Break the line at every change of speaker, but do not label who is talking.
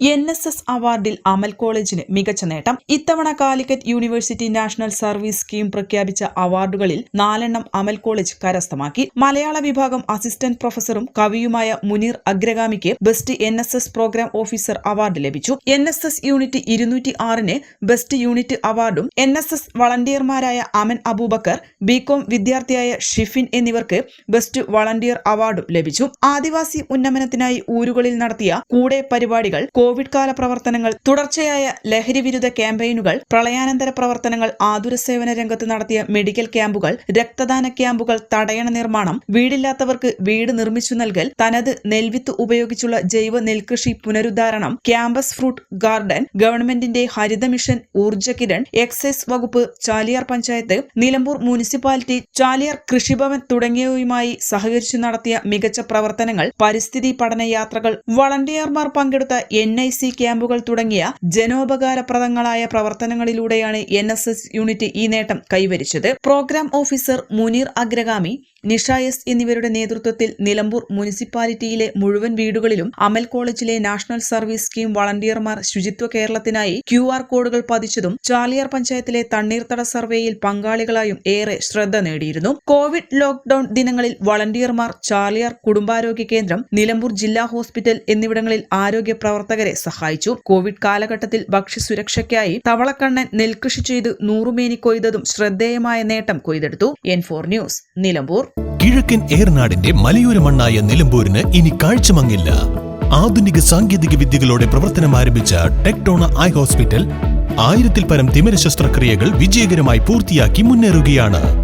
N S S അവാർഡിൽ Amal കോളേജിന് മികച്ച നേട്ടം. ഇത്തവണ Calicut university national service scheme പ്രഖ്യാപിച്ച അവാർഡുകളിൽ നാലെണ്ണം അമൽ കോളേജ് കരസ്ഥമാക്കി. മലയാള വിഭാഗം അസിസ്റ്റന്റ് പ്രൊഫസറും കവിയുമായ Muneer അഗ്രഗാമിക്ക് best N S S programme officer award ലഭിച്ചു. എൻ എസ് എസ് യൂണിറ്റ് ഇരുന്നൂറ്റി ആറിന് ബെസ്റ്റ് യൂണിറ്റ് അവാർഡും എൻ എസ് എസ് വളണ്ടിയർമാരായ അമൻ അബൂബക്കർ ബികോം വിദ്യാർത്ഥിയായ ഷിഫിൻ എന്നിവർക്ക് ബെസ്റ്റ് വളണ്ടിയർ അവാർഡും ലഭിച്ചു. ആദിവാസി ഉന്നമനത്തിനായി ഊരുകളിൽ നടത്തിയ കൂടെ പരിപാടികൾ കോവിഡ് കാല പ്രവർത്തനങ്ങൾ തുടർച്ചയായ ലഹരി വിരുദ്ധ ക്യാമ്പയിനുകൾ പ്രളയാനന്തര പ്രവർത്തനങ്ങൾ ആതുര സേവന രംഗത്ത് നടത്തിയ മെഡിക്കൽ ക്യാമ്പുകൾ രക്തദാന ക്യാമ്പുകൾ തടയണ നിർമ്മാണം വീടില്ലാത്തവർക്ക് വീട് നിർമ്മിച്ചു നൽകൽ തനത് നെൽവിത്ത് ഉപയോഗിച്ചുള്ള ജൈവ നെൽകൃഷി പുനരുദ്ധാരണം ക്യാമ്പസ് ഫ്രൂട്ട് ഗാർഡൻ ഗവൺമെന്റിന്റെ ഹരിത മിഷൻ ഊർജ കിരൺ എക്സൈസ് വകുപ്പ് ചാലിയാർ പഞ്ചായത്ത് നിലമ്പൂർ മുനിസിപ്പാലിറ്റി ചാലിയാർ കൃഷിഭവൻ തുടങ്ങിയവയുമായി സഹകരിച്ചു നടത്തിയ മികച്ച പ്രവർത്തനങ്ങൾ പരിസ്ഥിതി പഠന യാത്രകൾ വളണ്ടിയർമാർ പങ്കെടുത്ത എൻ ഐ സി ക്യാമ്പുകൾ തുടങ്ങിയ ജനോപകാരപ്രദങ്ങളായ പ്രവർത്തനങ്ങളിലൂടെയാണ് എൻ എസ് എസ് യൂണിറ്റ് ഈ നേട്ടം കൈവരിച്ചത്. Programme officer Muneer Agragami Nisha S എന്നിവരുടെ നേതൃത്വത്തിൽ നിലമ്പൂർ മുനിസിപ്പാലിറ്റിയിലെ മുഴുവൻ വീടുകളിലും അമൽ കോളേജിലെ നാഷണൽ സർവീസ് സ്കീം വളണ്ടിയർമാർ ശുചിത്വ കേരളത്തിനായി ക്യു ആർ കോഡുകൾ പതിച്ചതും ചാലിയാർ പഞ്ചായത്തിലെ തണ്ണീർത്തട സർവേയിൽ പങ്കാളികളായും ഏറെ ശ്രദ്ധ നേടിയിരുന്നു. കോവിഡ് ലോക്ഡൌൺ ദിനങ്ങളിൽ വളണ്ടിയർമാർ ചാലിയാർ കുടുംബാരോഗ്യ കേന്ദ്രം നിലമ്പൂർ ജില്ലാ ഹോസ്പിറ്റൽ എന്നിവിടങ്ങളിൽ ആരോഗ്യ പ്രവർത്തകരെ സഹായിച്ചു. കോവിഡ് കാലഘട്ടത്തിൽ ഭക്ഷ്യസുരക്ഷയ്ക്കായി തവളക്കണ്ണൻ നെൽകൃഷി ചെയ്ത് നൂറുമേനി കൊയ്തതും ശ്രദ്ധേയമായ നേട്ടം കൊയ്തെടുത്തു. N four news Nilambur.
കിഴക്കൻ ഏർനാടിന്റെ മലയോര മണ്ണായ നിലമ്പൂരിന് ഇനി കാഴ്ചമങ്ങില്ല. ആധുനിക സാങ്കേതിക വിദ്യകളോടെ പ്രവർത്തനം ആരംഭിച്ച ടെക്ടോണ ഐ ഹോസ്പിറ്റൽ ആയിരത്തിൽ പരം തിമിര ശസ്ത്രക്രിയകൾ വിജയകരമായി പൂർത്തിയാക്കി മുന്നേറുകയാണ്.